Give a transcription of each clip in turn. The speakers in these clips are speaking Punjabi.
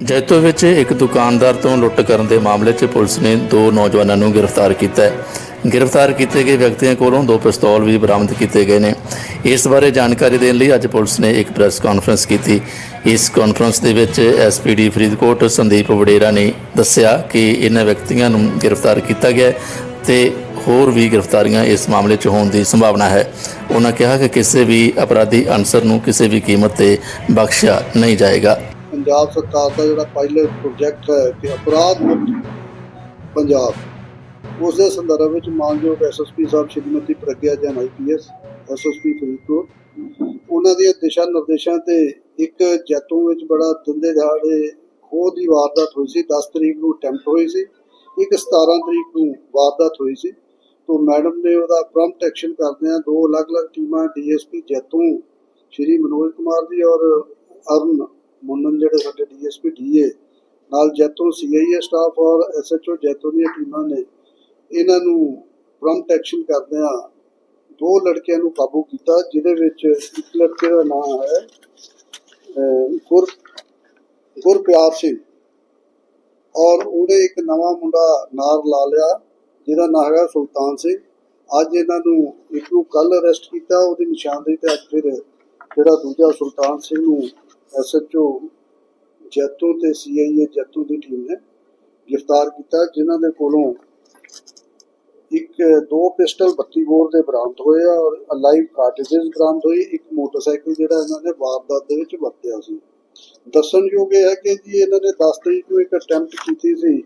ਜੈਤੋ ਵਿੱਚ ਇੱਕ ਦੁਕਾਨਦਾਰ ਤੋਂ ਲੁੱਟ ਕਰਨ ਦੇ ਮਾਮਲੇ 'ਚ ਪੁਲਿਸ ਨੇ ਦੋ ਨੌਜਵਾਨਾਂ ਨੂੰ ਗ੍ਰਿਫਤਾਰ ਕੀਤਾ ਹੈ। ਗ੍ਰਿਫਤਾਰ ਕੀਤੇ ਗਏ ਵਿਅਕਤੀਆਂ ਕੋਲੋਂ ਦੋ ਪਿਸਤੌਲ ਵੀ ਬਰਾਮਦ ਕੀਤੇ ਗਏ ਨੇ। ਇਸ ਬਾਰੇ ਜਾਣਕਾਰੀ ਦੇਣ ਲਈ ਅੱਜ ਪੁਲਿਸ ਨੇ ਇੱਕ ਪ੍ਰੈਸ ਕਾਨਫਰੰਸ ਕੀਤੀ। ਇਸ ਕਾਨਫਰੰਸ ਦੇ ਵਿੱਚ ਐਸਪੀਡੀ ਫਰੀਦਕੋਟ ਸੰਦੀਪ ਵਡੇਰਾ ਨੇ ਦੱਸਿਆ ਕਿ ਇਹਨਾਂ ਵਿਅਕਤੀਆਂ ਨੂੰ ਗ੍ਰਿਫਤਾਰ ਕੀਤਾ ਗਿਆ ਹੈ ਤੇ ਹੋਰ ਵੀ ਗ੍ਰਿਫਤਾਰੀਆਂ ਇਸ ਮਾਮਲੇ 'ਚ ਹੋਣ ਦੀ ਸੰਭਾਵਨਾ ਹੈ। ਉਹਨਾਂ ਕਿਹਾ ਕਿ ਕਿਸੇ ਵੀ ਅਪਰਾਧੀ ਅਨਸਰ ਨੂੰ ਕਿਸੇ ਵੀ ਕੀਮਤ ਤੇ ਬਖਸ਼ਿਆ ਨਹੀਂ ਜਾਏਗਾ। ਪੰਜਾਬ ਸਰਕਾਰ ਦਾ ਜਿਹੜਾ ਪਾਇਲਟ ਪ੍ਰੋਜੈਕਟ ਹੈ ਕਿ ਅਪਰਾਧ ਮੁਕਤ ਪੰਜਾਬ, ਉਸ ਦੇ ਸੰਦਰਭ ਵਿੱਚ ਮਾਨਯੋਗ ਐਸਐਸਪੀ ਸਾਹਿਬ ਸ਼੍ਰੀਮਤੀ ਪ੍ਰਗਿਆ ਜੈਨ ਆਈਪੀਐਸ ਐਸਐਸਪੀ ਫਰੀਦਕੋਟ, ਉਹਨਾਂ ਦੇ ਦਿਸ਼ਾ ਨਿਰਦੇਸ਼ਾਂ ਤੇ ਇੱਕ ਜੈਤੋਂ ਵਿੱਚ ਬੜਾ ਦਿੰਦੇ ਦਿਹਾੜੇ ਖੋਹ ਦੀ ਵਾਰਦਾਤ ਹੋਈ ਸੀ 10 ਤਰੀਕ ਨੂੰ ਅਟੈਂਪਟ ਹੋਈ ਸੀ, ਇੱਕ 17 ਤਰੀਕ ਨੂੰ ਵਾਰਦਾਤ ਹੋਈ ਸੀ। ਤੋਂ ਮੈਡਮ ਨੇ ਉਹਦਾ ਪ੍ਰੰਪਟ ਐਕਸ਼ਨ ਕਰਦਿਆਂ ਦੋ ਅਲੱਗ-ਅਲੱਗ ਟੀਮਾਂ ਡੀਐਸਪੀ ਜੈਤੋਂ ਸ਼੍ਰੀ ਮਨੋਜ ਕੁਮਾਰ ਜੀ ਔਰ ਅਰਨ ਮੁੰਨਨ ਜਿਹੜੇ ਸਾਡੇ ਡੀਐਸਪੀ ਡੀਏ, ਨਾਲ ਜੈਤੋਂ ਸੀਆਈਏ ਸਟਾਫ ਔਰ ਐਸਐਚਓ ਜੈਤੋਂ ਦੀਆਂ ਟੀਮਾਂ ਨੇ, ਇਹਨਾਂ ਨੂੰ ਪ੍ਰੰਪਟ ਐਕਸ਼ਨ ਕਰਦਿਆਂ ਦੋ ਲੜਕਿਆਂ ਨੂੰ ਕਾਬੂ ਕੀਤਾ, ਜਿਹਦੇ ਵਿੱਚ ਇੱਕ ਲੜਕੇ ਦਾ ਨਾਮ ਹੈ ਗੁਰ, ਗੁਰਪਿਆਰ ਸਿੰਘ। ਔਰ ਉਹਦੇ ਇੱਕ ਨਵਾਂ ਮੁੰਡਾ ਨਾਰ ਲਾ ਲਿਆ, ਜਿਹਦਾ ਨਾਮ ਹੈਗਾ ਸੁਲਤਾਨ ਸਿੰਘ। ਅੱਜ ਇਹਨਾਂ ਨੂੰ ਇੱਕ ਨੂੰ ਕੱਲ ਅਰੈਸਟ ਕੀਤਾ, ਉਹਦੀ ਨਿਸ਼ਾਨਦੇਹੀ ਤੇ ਅੱਜ ਫਿਰ ਜਿਹੜਾ ਦੂਜਾ ਸੁਲਤਾਨ ਸਿੰਘ ਨੂੰ ਐਸਐਚਓ ਜੈਤੋ ਤੇ ਸੀਆਈਏ ਜੈਤੋ ਦੀ ਟੀਮ ਨੇ ਗ੍ਰਿਫਤਾਰ ਕੀਤਾ, ਜਿਨ੍ਹਾਂ ਦੇ ਕੋਲੋਂ ਇੱਕ, ਦੋ ਪਿਸਟਲ 32 ਬੋਰ ਦੇ ਬਰਾਮਦ ਹੋਏ ਆ ਔਰ ਅਲਾਈਵ ਕਾਰਟ੍ਰਿਜਸ ਬਰਾਮਦ ਹੋਈ ਇੱਕ ਮੋਟਰਸਾਈਕਲ ਜਿਹੜਾ ਇਹਨਾਂ ਨੇ ਵਾਰਦਾਤ ਦੇ ਵਿੱਚ ਵਰਤਿਆ ਸੀ। ਦੱਸਣਯੋਗ ਇਹ ਹੈ ਕਿ ਜੀ ਇਹਨਾਂ ਨੇ 10 ਤਰੀਕ ਨੂੰ ਇੱਕ ਅਟੈਂਪਟ ਕੀਤੀ ਸੀ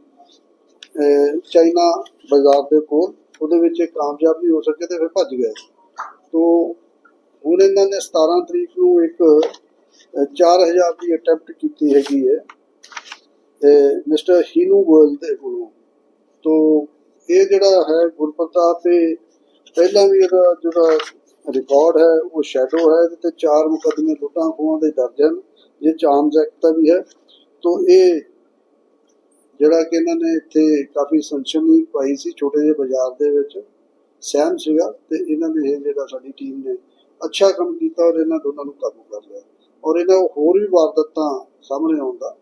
ਚਾਈਨਾ ਬਾਜ਼ਾਰ ਦੇ ਕੋਲ। ਉਹਦੇ ਵਿੱਚ ਕਾਮਯਾਬ ਨਹੀਂ ਹੋ ਸਕੇ ਤੇ ਫਿਰ ਭੱਜ ਗਏ। ਤੋਂ ਹੁਣ ਇਹਨਾਂ ਨੇ 17 ਤਰੀਕ ਨੂੰ ਇੱਕ 4000 ਦੀ ਅਟੈਂਪਟ ਕੀਤੀ ਹੈਗੀ ਹੈ। ਮਿਸਟਰ ਹੀਨੂ ਗੋਇਲ ਦੇ ਕੋਲੋਂ। ਤੋਂ ਇਹ ਜਿਹੜਾ ਹੈ ਗੁਰਪ੍ਰਤਾਪ ਤੇ ਪਹਿਲਾਂ ਵੀ ਇਹਦਾ ਜਿਹੜਾ ਰਿਕਾਰਡ ਹੈ, ਉਹ ਸ਼ੈਡੋ ਹੈ। ਤੇ ਚਾਰ ਮੁਕੱਦਮੇ ਲੁੱਟਾਂ ਖੋਹਾਂ ਦੇ ਦਰਜ ਹਨ। ਇਹ ਚਾਰਮਸ ਐਕਟ ਦਾ ਵੀ ਹੈ। ਤੋਂ ਇਹ ਜਿਹੜਾ ਕਿ ਇਹਨਾਂ ਨੇ ਇੱਥੇ ਕਾਫੀ ਸੰਸ਼ਨੀ ਪਾਈ ਸੀ ਛੋਟੇ ਜਿਹੇ ਬਾਜ਼ਾਰ ਦੇ ਵਿੱਚ। ਸਹਿਮ ਸੀਗਾ ਤੇ ਇਹਨਾਂ ਨੇ ਇਹ ਜਿਹੜਾ ਸਾਡੀ ਟੀਮ ਨੇ ਅੱਛਾ ਕੰਮ ਕੀਤਾ ਔਰ ਇਹਨਾਂ ਦੋਨਾਂ ਨੂੰ ਕਾਬੂ ਕਰ ਲਿਆ। ਔਰ ਇਹਨਾਂ ਹੋਰ ਵੀ ਵਾਰਦਾਤਾਂ ਸਾਹਮਣੇ ਆਉਣ ਦਾ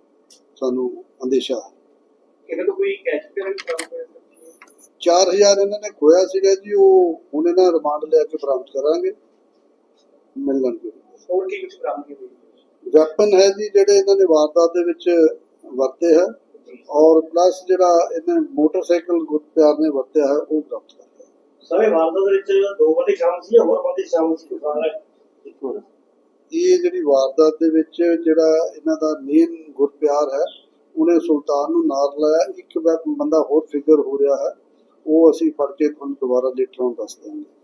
ਸਾਨੂੰ ਅੰਦੇਸ਼ਾ ਹੈ। ਕੋਈ ਕੈਸ਼ ਪੇਮੈਂਟ ਕਰ ਹੋਇਆ 4000 ਇਹਨਾਂ ਨੇ ਖੋਇਆ ਸੀਗਾ ਜੀ ਉਹ ਹੁਣ ਇਹਨਾਂ ਰਿਮਾਂਡ ਲੈ ਕੇ ਬਰਾਮਦ ਕਰਾਂਗੇ। ਮਿਲਣਗੇ। ਹੋਰ ਕੀ ਕੁਝ ਬਰਾਮਦ ਕੀਤੀ ਵੈਪਨ ਹੈ ਜੀ ਜਿਹੜੇ ਇਹਨਾਂ ਨੇ ਵਾਰਦਾਤ ਦੇ ਵਿੱਚ ਵਰਤੇ ਹੈ ਔਰ ਪਲੱਸ ਜਿਹੜਾ ਇਹਨਾਂ ਮੋਟਰਸਾਈਕਲ ਗੁਰਪਿਆਰ ਨੇ ਵਰਤਿਆ ਹੈ ਉਹ ਬਰਾਮਦ ਕਰ ਲਿਆ। ਸਾਰੇ ਵਾਰਦਾਤ ਦੇ ਵਿੱਚ ਦੋ ਬੰਦੇ ਸ਼ਾਮਲ ਸੀ ਹੋਰ ਬੰਦੇ ਸ਼ਾਮਲ ਸੀ? ਕੋਈ ਸਾਰਾ ਇੱਕੋ ਇਹ ਜਿਹੜੀ ਵਾਰਦਾਤ ਦੇ ਵਿੱਚ ਜਿਹੜਾ ਇਹਨਾਂ ਦਾ ਮੇਨ ਗੁਰਪਿਆਰ ਹੈ, ਉਹਨੇ ਸੁਲਤਾਨ ਨੂੰ ਨਾਲ ਲਾਇਆ। ਇੱਕ ਵੈ- ਬੰਦਾ ਹੋਰ ਫਿਗਰ ਹੋ ਰਿਹਾ ਹੈ, ਉਹ ਅਸੀਂ ਫੜ ਕੇ ਤੁਹਾਨੂੰ ਦੁਬਾਰਾ ਲੇਟਰ ਔਨ ਦੱਸ ਦਿਆਂਗੇ।